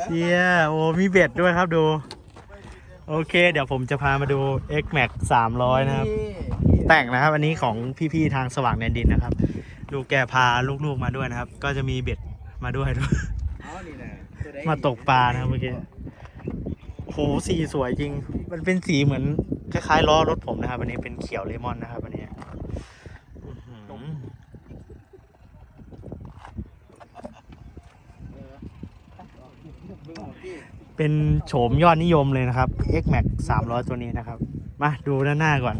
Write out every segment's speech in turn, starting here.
เชียโอ้มีเบ็ดด้วยครับดู โอเค เดี๋ยวผมจะพามาดู X Max 300 นะครับ แต่งนะครับอันนี้ของพี่ๆทางสว่างแดนดินนะครับดูแกพาลูกๆมาด้วยนะครับ ก็จะมีเบ็ดมาด้วยด้วยอ๋อนี่นะวใดมาตกปลานะครับเมื่อกี้โอ้โหสีสวยจริง มันเป็นสีเหมือนคล้ายๆล้อรถผมนะครับ อันนี้เป็นเขียวเลมอนนะครับอันนี้อื้อหือ เบิ่งของพี่ เป็นโฉมยอดนิยมเลยนะครับ X Max 300 ตัวนี้นะครับ มาดูด้านหน้าก่อน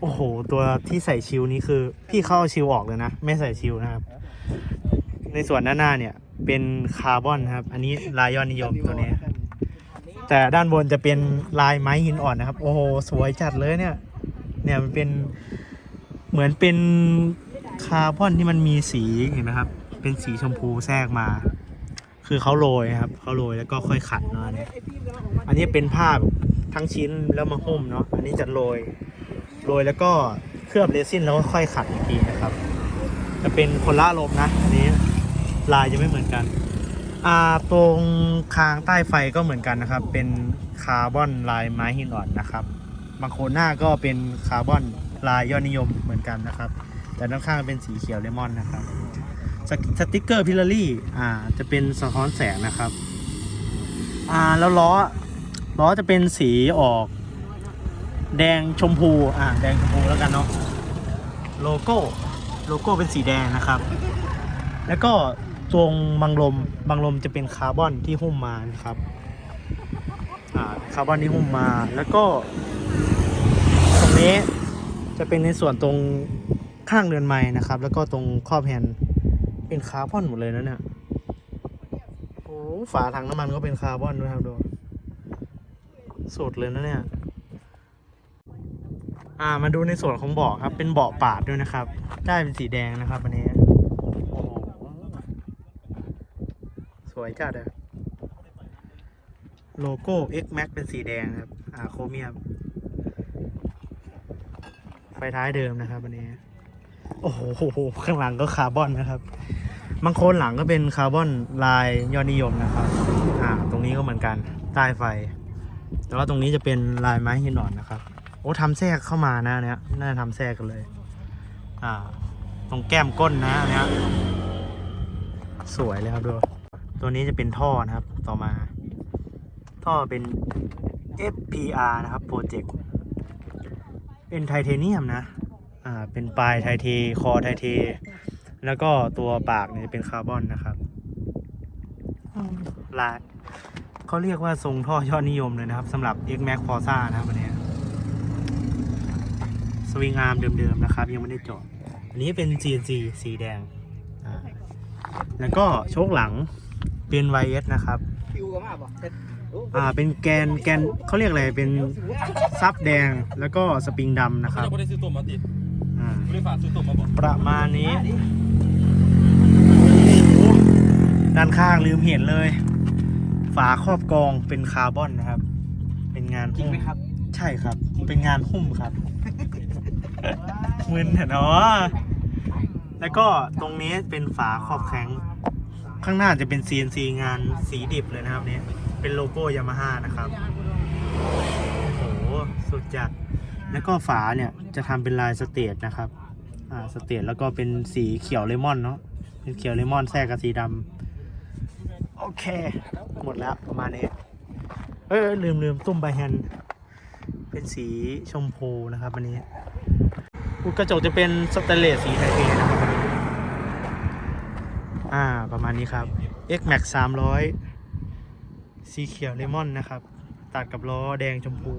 โอ้โห ตัวที่ใส่ชิลนี้คือ พี่เข้าชิลออกเลยนะ ไม่ใส่ชิลนะครับ ในส่วนด้านหน้าเนี่ยเป็นคาร์บอนครับ อันนี้ลายยอดนิยมตัวนี้ แต่ด้านบนจะเป็นลายไม้หินอ่อนนะครับ โอ้โห สวยจัดเลยเนี่ย เนี่ยมันเป็นเหมือนเป็นคาร์บอนที่มันมีสีเห็นไหมครับ เป็นสีชมพูแทรกมา คือเขาโรยครับเขาโรยแล้วก็ค่อยขัดเนาะอันนี้อันนี้เป็นผ้าแบบทั้งชิ้นแล้วมาหุ้มเนาะอันนี้จะโรยโรยแล้วก็เคลือบเรซินแล้วก็ค่อยขัดอีกทีนะครับ จะเป็นคนละลมนะอันนี้ลายจะไม่เหมือนกันอ่าตรงคางใต้ไฟก็เหมือนกันนะครับ เป็นคาร์บอนลายไม้หินอ่อนนะครับบางโคนหน้าก็เป็นคาร์บอนลายยอดนิยมเหมือนกันนะครับ แต่ด้านข้างเป็นสีเขียวเลมอนนะครับ สสติกเกอร์พิลลารี่อ่าจะเป็นสะท้อนแสงนะครับอ่าแล้วล้อล้อจะเป็นสีออก แดงชมพูอ่าแดงชมพูแล้วกันเนาะโลโก้โลโก้เป็นสีแดงนะครับ แล้วก็ตรงบังลมบังลมจะเป็นคาร์บอนที่หุ้มมานะครับอ่าคาร์บอนที่หุ้มมาแล้วก็ ตรงนี้จะเป็นในส่วนตรงข้างเรือนไม้นะครับ แล้วก็ตรงครอบแฮนด์ เป็นคาร์บอนหมดเลยนะเนี่ยโอ้ฝาถังน้ำมันก็เป็นคาร์บอนด้วยครับดูสุดเลยนะเนี่ย อ่ามาดูในส่วนของเบาะครับ เป็นเบาะปาดด้วยนะครับ ได้เป็นสีแดงนะครับอันนี้สวยจัดอะโลโก้ X Max เป็นสีแดงครับ อ่าโครเมียม ไฟท้ายเดิมนะครับอันนี้ โอ้โหข้างหลังก็คาร์บอนนะครับบางโคนหลังก็เป็นคาร์บอนลายยอดนิยมนะครับอ่าตรงนี้ก็เหมือนกันใต้ไฟ แต่ว่าตรงนี้จะเป็นลายไม้หินอ่อนนะครับโอ้ทำแทรกเข้ามานะเนี้ยน่าจะทำแทรกกันเลย อ่า ตรงแก้มก้นนะเนี้ยสวยเลยครับดูตัวนี้จะเป็นท่อนะครับต่อมา ท่อเป็น FPR นะครับโปรเจกต์เป็นไทเทเนียมนะ อ่าเป็นปลายไทเทคอไทเท แล้วก็ตัวปากเนี่ยเป็นคาร์บอนนะครับอืมลายเขาเรียกว่าทรงท่อยอดนิยมเลยนะครับสำหรับ X Max Forza นะครับอันเนี้ยสวิงอาร์มเดิมๆนะครับ ยังไม่ได้เจาะอันนี้เป็น CNC สีแดงอ่าแล้วก็โชคหลังเป็น YS นะครับคิวก็มาบ่เซ็ตโอ่าเป็นแกนแกนเขาเรียกอะไรเป็นซับแดงแล้วก็สปริงดำนะครับ เขาจะไม่ได้ซื้อตัวมาติดอ่าไม่ได้ฝากซื้อตัวมาบอกประมาณนี้ ด้านข้างลืมเห็นเลย ฝาครอบกรองเป็นคาร์บอนนะครับ เป็นงานจริงไหมครับ ใช่ครับ เป็นงานหุ้มครับมึนเถอะเนาะแล้วก็ตรงนี้เป็นฝาครอบแข็ง ข้างหน้าจะเป็น CNC งานสีดิบเลยนะครับเนี่ยเป็นโลโก้ยามาฮ่านะครับ โอ้โห สุดจัด แล้วก็ฝาเนี่ยจะทำเป็นลายสเตทนะครับอ่าสเตทแล้วก็เป็นสีเขียวเลมอนเนาะเป็นเขียวเลมอนแทรกกับสีดำโอเค หมดแล้วประมาณนี้เอ้ยลืมลืมตุ้มใบแฮนเป็นสีชมพูนะครับอันนี้อุดกระจกจะเป็นสแตนเลสสีไทเทนะครับอันนี้อ่าประมาณนี้ครับ X Max 300 สีเขียวเลมอนนะครับ ตัดกับล้อแดงชมพู